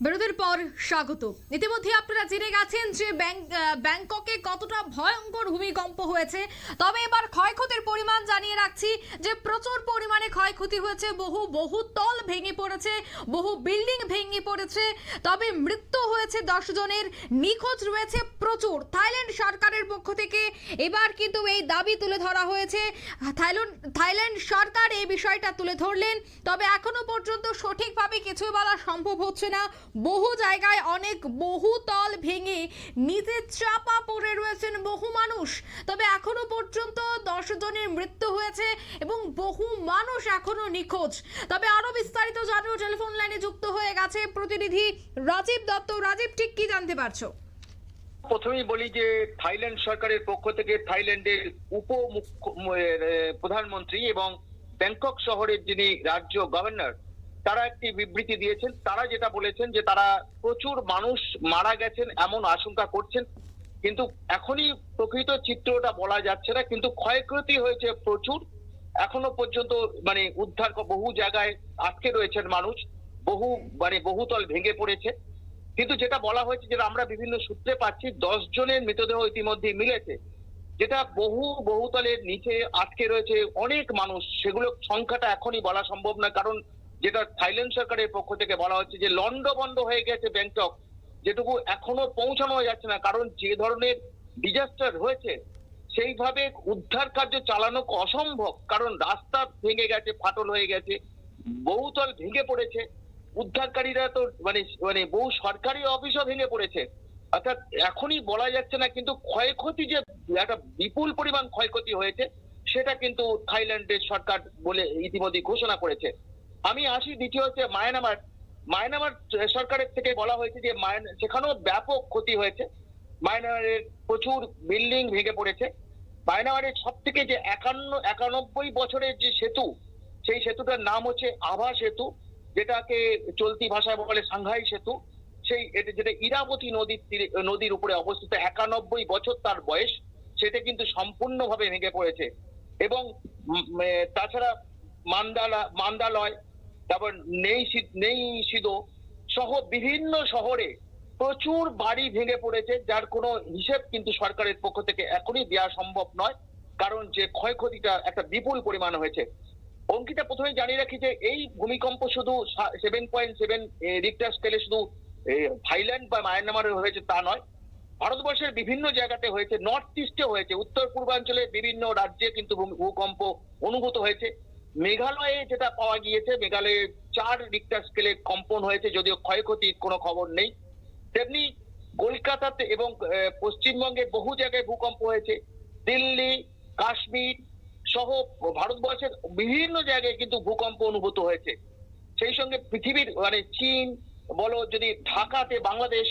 বিরতির পর স্বাগত। ইতিমধ্যে আপনারা জেনে গেছেন যে ব্যাং- ব্যাংককে কতটা ভয়ঙ্কর ভূমিকম্প হয়েছে। তবে এবার ক্ষয়ক্ষতির পরিমাণ জানিয়ে রাখছি যে প্রচুর পরিমাণে ক্ষয়ক্ষতি হয়েছে। বহু বহু তল ভেঙে পড়েছে, বহু বিল্ডিং ভেঙে পড়েছে। তবে মৃত্যু হয়েছে দশ জনের, নিখোঁজ রয়েছে প্রচুর। থাইল্যান্ড সরকারের পক্ষ থেকে এবার কিন্তু এই দাবি তুলে ধরা হয়েছে। থাইল্যান্ড থাইল্যান্ড সরকার এই বিষয়টা তুলে ধরলেন, তবে এখনও পর্যন্ত সঠিকভাবে কিছুই বলা সম্ভব হচ্ছে না। বহু জায়গায় অনেক বহু তল ভেঙে নিচে চাপা পড়ে রয়েছেন বহু মানুষ। তবে এখনও পর্যন্ত দশ জনের মৃত্যু হয়েছে এবং বহু মানুষ এখনও নিখোঁজ। তবে আরও বিস্তারিত জানব টেলিফোন লাইনে যুক্ত হয়ে গেছে প্রতিনিধি রাজীব দত্ত। রাজীব, ঠিক কি জানতে পারছ? প্রথমেই বলি যে থাইল্যান্ড সরকারের পক্ষ থেকে থাইল্যান্ডের উপ প্রধানমন্ত্রী এবং ব্যাংকক শহরের যিনি রাজ্য গভর্নর তারা একটি বিবৃতি দিয়েছেন। তারা যেটা বলেছেন যে তারা প্রচুর মানুষ মারা গেছেন এমন আশঙ্কা করছেন। কিন্তু এখনই প্রকৃত চিত্রটা বলা যাচ্ছে না, কিন্তু ক্ষয়ক্ষতি হয়েছে প্রচুর। এখনও পর্যন্ত মানে উদ্ধার বহু জায়গায় আটকে রয়েছেন মানুষ, বহু মানে বহুতল ভেঙে পড়েছে। কিন্তু যেটা বলা হয়েছে যেটা আমরা বিভিন্ন সূত্রে পাচ্ছি, দশ জনের মৃতদেহ ইতিমধ্যে মিলেছে। যেটা বহু বহুতলের নিচে আটকে রয়েছে অনেক মানুষ, সেগুলো সংখ্যাটা এখনই বলা সম্ভব না কারণ যেটা থাইল্যান্ড সরকারের পক্ষ থেকে বলা হচ্ছে যে লন্ড বন্ধ হয়ে গেছে ব্যাংকক, যেটুকু এখনও পৌঁছানো যাচ্ছে না, কারণ যে ধরনের ডিজাস্টার হয়েছে, সেইভাবে উদ্ধার কার্য চালানো অসম্ভব, কারণ রাস্তা ভেঙে গেছে, ফাটল হয়ে গেছে, বহুতল ভেঙে পড়েছে, উদ্ধারকারীরা তো মানে মানে বহু সরকারি অফিসও ভেঙে পড়েছে। অর্থাৎ এখনই বলা যাচ্ছে না, কিন্তু ক্ষয়ক্ষতি যে, একটা বিপুল পরিমাণ ক্ষয়ক্ষতি হয়েছে, সেটা কিন্তু থাইল্যান্ডের সরকার বলে ইতিমধ্যে ঘোষণা করেছে। আমি আসি দ্বিতীয় হচ্ছে মায়ানমার। মায়ানমার সরকারের থেকে বলা হয়েছে যে সেখানেও ব্যাপক ক্ষতি হয়েছে। মায়ানমারের প্রচুর বিল্ডিং ভেঙে পড়েছে। মায়ানমারের সব থেকে যে একান্ন, একানব্বই বছরের যে সেতু, সেই সেতুটার নাম হচ্ছে আভা সেতু, যেটাকে চলতি ভাষায় বলে সাংহাই সেতু। সেই, এটা যেটা ইরাবতী নদীর তীরে, নদীর উপরে অবস্থিত, একানব্বই বছর তার বয়স, সেটা কিন্তু সম্পূর্ণভাবে ভেঙে পড়েছে। এবং তাছাড়া মান্দালা, মান্দালয় তারপর নেই নেই সিদো সহ বিভিন্ন শহরে প্রচুর বাড়ি ভেঙে পড়েছে, যার কোনো হিসেব কিন্তু সরকারের পক্ষ থেকে এখনই দেওয়া সম্ভব নয়। কারণ যে ক্ষয়ক্ষতিটা একটা বিপুল পরিমাণ হয়েছে। অঙ্কিতা প্রথমে জানিয়ে রাখি যে এই ভূমিকম্প শুধু সেভেন পয়েন্ট সেভেন রিক্টার স্কেলে শুধু থাইল্যান্ড বা মায়ানমারে হয়েছে তা নয়। ভারতবর্ষের বিভিন্ন জায়গাতে হয়েছে নর্থ ইস্টে হয়েছে উত্তর পূর্বাঞ্চলে বিভিন্ন রাজ্যে কিন্তু ভূমি- ভূকম্প অনুভূত হয়েছে। মেঘালয়ে যেটা পাওয়া গিয়েছে মেঘালয়ে চার রিক্টার স্কেলে কম্পন হয়েছে, যদিও ক্ষয়ক্ষতির কোনো খবর নেই। তেমনি কলকাতাতে এবং পশ্চিমবঙ্গে বহু জায়গায় ভূকম্প হয়েছে। দিল্লি, কাশ্মীর সহ ভারতবর্ষের বিভিন্ন জায়গায় কিন্তু ভূকম্প অনুভূত হয়েছে। সেই সঙ্গে পৃথিবীর মানে চীন, বলো যদি ঢাকাতে বাংলাদেশ,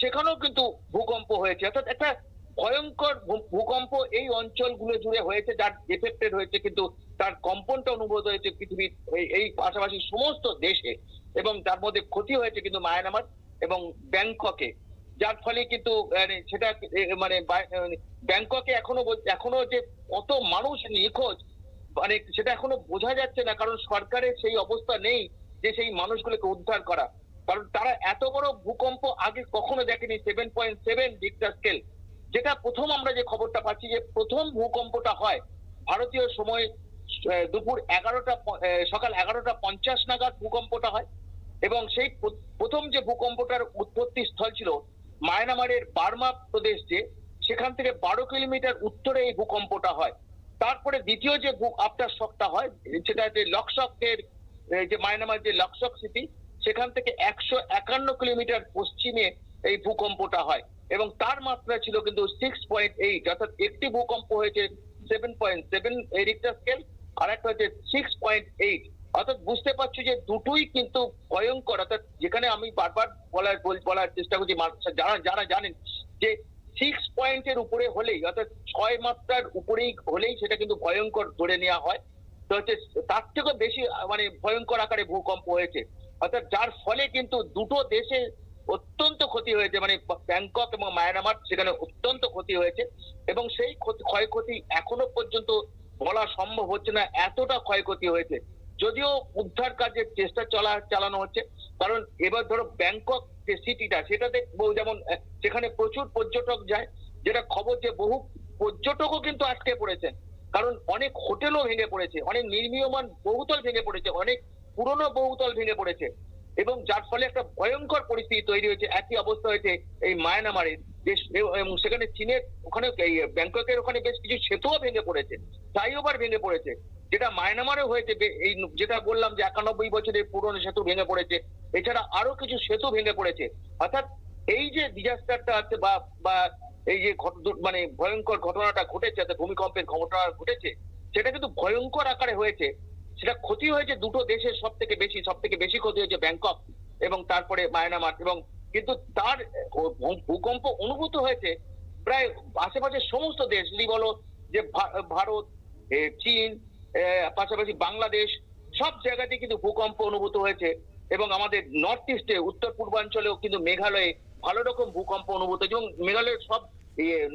সেখানেও কিন্তু ভূকম্প হয়েছে। অর্থাৎ একটা ভয়ঙ্কর ভূকম্প এই অঞ্চলগুলো জুড়ে হয়েছে, যার এফেক্টেড হয়েছে কিন্তু তার কম্পনটা অনুভূত হয়েছে পৃথিবীর এই- পাশাপাশি সমস্ত দেশে এবং তার মধ্যে ক্ষতি হয়েছে কিন্তু মায়ানমার এবং ব্যাংককে। যার ফলে কিন্তু মানে সেটা মানে মানে ব্যাংককে এখনও এখনও যে কত মানুষ নিখোঁজ মানে সেটা এখনও বোঝা যাচ্ছে না, কারণ সরকারের সেই অবস্থা নেই যে সেই মানুষগুলোকে উদ্ধার করা। কারণ তারা এত বড় ভূকম্প আগে কখনো দেখেনি seven point seven Richter scale প্রথম আমরা যে খবরটা পাচ্ছি যে প্রথম ভূকম্পটা হয় ভারতীয় সময় দুপুর এগারোটা সকাল এগারোটা পঞ্চাশ নাগাদ ভূকম্পটা হয় এবং সেই প্রথম যে ভূকম্পটার উৎপত্তি স্থল ছিল মায়ানমারের বার্মা প্রদেশ যে, সেখান থেকে বারো কিলোমিটার উত্তরে এই ভূকম্পটা হয়। তারপরে দ্বিতীয় যে আফটার শকটা হয়, সেটা যে লকশকের যে মায়ানমার যে লকশক সিটি, সেখান থেকে একশো একান্ন কিলোমিটার পশ্চিমে এই ভূকম্পটা হয়। এবং তার মাত্রা ছিল কিন্তু সিক্স পয়েন্ট এইট অর্থাৎ একটি ভূকম্প হয়েছে seven point seven Richter scale আর একটা হচ্ছে সিক্স পয়েন্ট এইট অর্থাৎ বুঝতে পারছি যে দুটোই কিন্তু ভয়ঙ্কর, অর্থাৎ যেখানে আমি বারবার বলার বল- বলার চেষ্টা করছি যারা যারা জানেন যে সিক্স পয়েন্টের উপরে হলেই, অর্থাৎ ছয় মাত্রার উপরেই হলেই সেটা কিন্তু ভয়ঙ্কর ধরে নেওয়া হয়। তো হচ্ছে তার থেকেও বেশি মানে ভয়ঙ্কর আকারে ভূকম্প হয়েছে। অর্থাৎ যার ফলে কিন্তু দুটো দেশে অত্যন্ত ক্ষতি হয়েছে মানে ব্যাংকক এবং মায়ানমার সেখানে অত্যন্ত ক্ষতি হয়েছে এবং সেই ক্ষয়ক্ষতি এখনও পর্যন্ত বলা সম্ভব হচ্ছে না, এতটা ক্ষয়ক্ষতি হয়েছে। যদিও উদ্ধার কাজের চেষ্টা চলা, চালানো হচ্ছে, কারণ এবার ধরো ব্যাংকক যে সিটিটা, সেটাতে যেমন সেখানে প্রচুর পর্যটক যায়, যেটা খবর যে বহু পর্যটকও কিন্তু আটকে পড়েছেন। কারণ অনেক হোটেলও ভেঙে পড়েছে, অনেক নির্মীয়মান বহুতল ভেঙে পড়েছে, অনেক পুরনো বহুতল ভেঙে পড়েছে। এবং যার ফলে একটা ভয়ঙ্কর পরিস্থিতি তৈরি হয়েছে, একই অবস্থা হয়েছে এই মায়ানমারের সেখানে চীনের ওখানে ব্যাংককের ওখানে বেশ কিছু সেতুও ভেঙে পড়েছে ফ্লাইওভার ভেঙে পড়েছে। যেটা মায়ানমারে হয়েছে এই যেটা বললাম যে একানব্বই বছরের পুরনো সেতু ভেঙে পড়েছে, এছাড়া আরও কিছু সেতু ভেঙে পড়েছে। অর্থাৎ এই যে ডিজাস্টারটা আছে বা বা এই যে মানে ভয়ঙ্কর ঘটনাটা ঘটেছে ভূমিকম্পের ঘটনা ঘটেছে, সেটা কিন্তু ভয়ঙ্কর আকারে হয়েছে। সেটা ক্ষতি হয়েছে দুটো দেশের সব থেকে বেশি সব থেকে বেশি ক্ষতি হয়েছে ব্যাংকক এবং তারপরে মায়ানমার এবং কিন্তু তার ভূকম্প অনুভূত হয়েছে প্রায় আশেপাশের সমস্ত দেশ। যদি বলো যে ভারত চীন পাশাপাশি বাংলাদেশ, সব জায়গাতে কিন্তু ভূকম্প অনুভূত হয়েছে এবং আমাদের নর্থ ইস্টে উত্তর পূর্বাঞ্চলেও কিন্তু মেঘালয়ে ভালো রকম ভূকম্প অনুভূত এবং মেঘালয়ের সব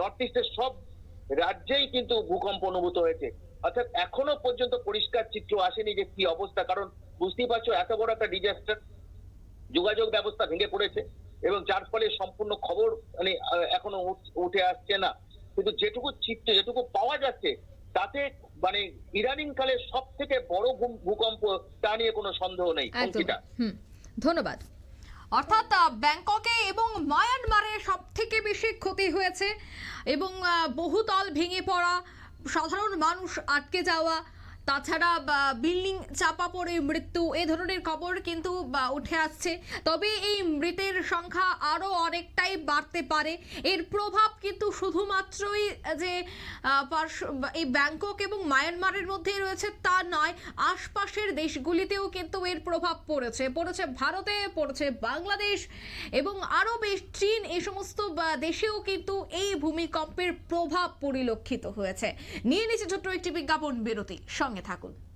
নর্থ ইস্টের সব রাজ্যেই কিন্তু ভূকম্প অনুভূত হয়েছে। অর্থাৎ এখনও পর্যন্ত পরিষ্কার চিত্র আসেনি যে কি অবস্থা কারণ বুঝতেই পারছ এত বড় একটা ডিজাস্টার যোগাযোগ ব্যবস্থা ভেঙে পড়েছে এবং যার ফলে সম্পূর্ণ খবর মানে এখনও উঠে আসছে না। কিন্তু যেটুকু চিত্র যেটুকু পাওয়া যাচ্ছে তাতে মানে ইদানিং কালে সব থেকে বড় ভূকম্প তা নিয়ে কোনো সন্দেহ নেই ধন্যবাদ। অর্থাৎ ব্যাংককে এবং মায়ানমারে সব থেকে বেশি ক্ষতি হয়েছে এবং বহুতল ভেঙে পড়া সাধারণ মানুষ আটকে যাওয়া তাছাড়া বিল্ডিং চাপা পড়ে মৃত্যু, এ ধরনের খবর কিন্তু উঠে আসছে। তবে এই মৃতের সংখ্যা আরও অনেকটাই বাড়তে পারে। এর প্রভাব কিন্তু শুধুমাত্রই যে এই ব্যাংকক এবং মায়ানমারের মধ্যে রয়েছে তা নয়, আশপাশের দেশগুলিতেও কিন্তু এর প্রভাব পড়েছে। পড়েছে ভারতে, পড়েছে বাংলাদেশ এবং আরও বেশ চীন এই সমস্ত দেশেও কিন্তু এই ভূমিকম্পের প্রভাব পরিলক্ষিত হয়েছে। নিয়ে নিচ্ছে ছোট্ট একটি বিজ্ঞাপন বিরতি। সঙ্গে থাকুন।